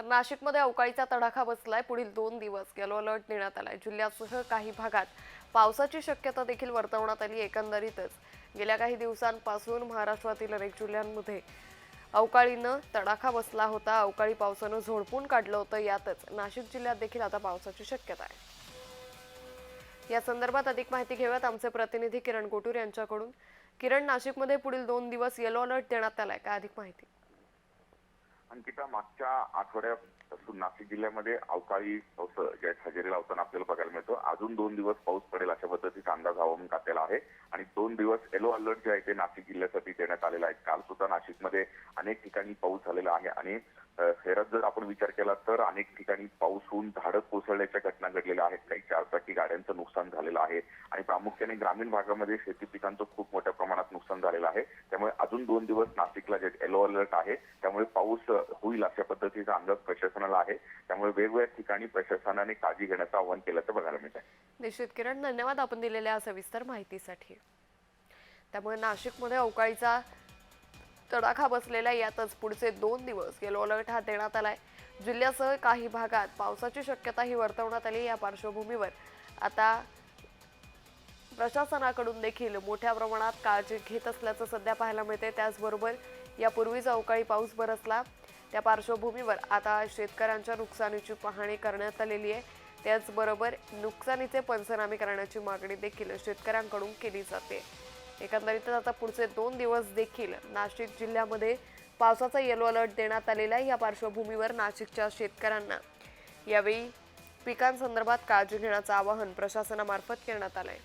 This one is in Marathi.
तर नाशिकमध्ये अवकाळीचा तडाखा बसलाय. पुढील दोन दिवस येलो अलर्ट देण्यात आलाय. जिल्ह्यासह काही भागात पावसाची शक्यता देखील वर्तवण्यात आली एकंदरीतच. गेल्या काही दिवसांपासून महाराष्ट्रातील अनेक जिल्ह्यांमध्ये अवकाळीनं तडाखा बसला होता. अवकाळी पावसानं झोडपून काढलं होतं. यातच नाशिक जिल्ह्यात देखील आता पावसाची शक्यता आहे. या संदर्भात अधिक माहिती घेऊयात आमचे प्रतिनिधी किरण कोटूर यांच्याकडून. किरण नाशिकमध्ये पुढील दोन दिवस येलो अलर्ट देण्यात आलाय. काय अधिक माहिती? अंकिता मागच्या आठवड्यापासून नाशिक जिल्ह्यामध्ये अवकाळी पाऊस जे हजेरी लावताना आपल्याला बघायला मिळतो. अजून दोन दिवस पाऊस पडेल अशा पद्धतीचा अंदाज हवामान खात्याला आहे. आणि दोन दिवस येलो अलर्ट जे आहे ते नाशिक जिल्ह्यासाठी देण्यात आलेला आहे. काल सुद्धा नाशिकमध्ये अनेक ठिकाणी पाऊस झालेला आहे. आणि अ, शहरात जर आपण विचार केला तर अनेक ठिकाणी पाऊस होऊन झाडं कोसळण्याच्या घटना घडलेल्या आहेत. काही चारचाकी गाड्यांचं नुकसान झालेलं आहे. आणि प्रामुख्याने ग्रामीण भागामध्ये शेती पिकांचं खूप मोठ्या प्रमाणात नुकसान झालेलं आहे. त्यामुळे अजून दोन दिवस नाशिकला जे येलो अलर्ट आहे त्यामुळे पाऊस होईल अशा पद्धतीचा अंदाज प्रशासनाला आहे. त्यामुळे वेगवेगळ्या ठिकाणी प्रशासनाने काळजी घेण्याचं आवाहन केल्याचं बघायला मिळत आहे निश्चित किरण धन्यवाद आपण दिलेल्या सविस्तर माहितीसाठी. त्यामुळे नाशिकमध्ये अवकाळीचा तडाखा बसलेला यातच पुढचे दोन दिवस येलो अलर्ट हा देण्यात आलाय. जिल्ह्यासह काही भागात पावसाची शक्यता ही वर्तवण्यात आली या पार्श्वभूमीवर. आता प्रशासनाकडून देखील मोठ्या प्रमाणात काळजी घेत असल्याचं सध्या पाहायला मिळते त्याचबरोबर यापूर्वीच अवकाळी पाऊस बरसला. त्या पार्श्वभूमीवर आता शेतकऱ्यांच्या नुकसानीची पाहणी करण्यात आलेली आहे. त्याचबरोबर नुकसानीचे पंचनामे करण्याची मागणी देखील शेतकऱ्यांकडून केली जाते. एकंदरीतच आता पुढचे दोन दिवस देखील नाशिक जिल्ह्यामध्ये पावसाचा येलो अलर्ट देण्यात आलेला आहे. या पार्श्वभूमीवर नाशिकच्या शेतकऱ्यांना यावेळी पिकांसंदर्भात काळजी घेण्याचं आवाहन प्रशासनामार्फत करण्यात आलं आहे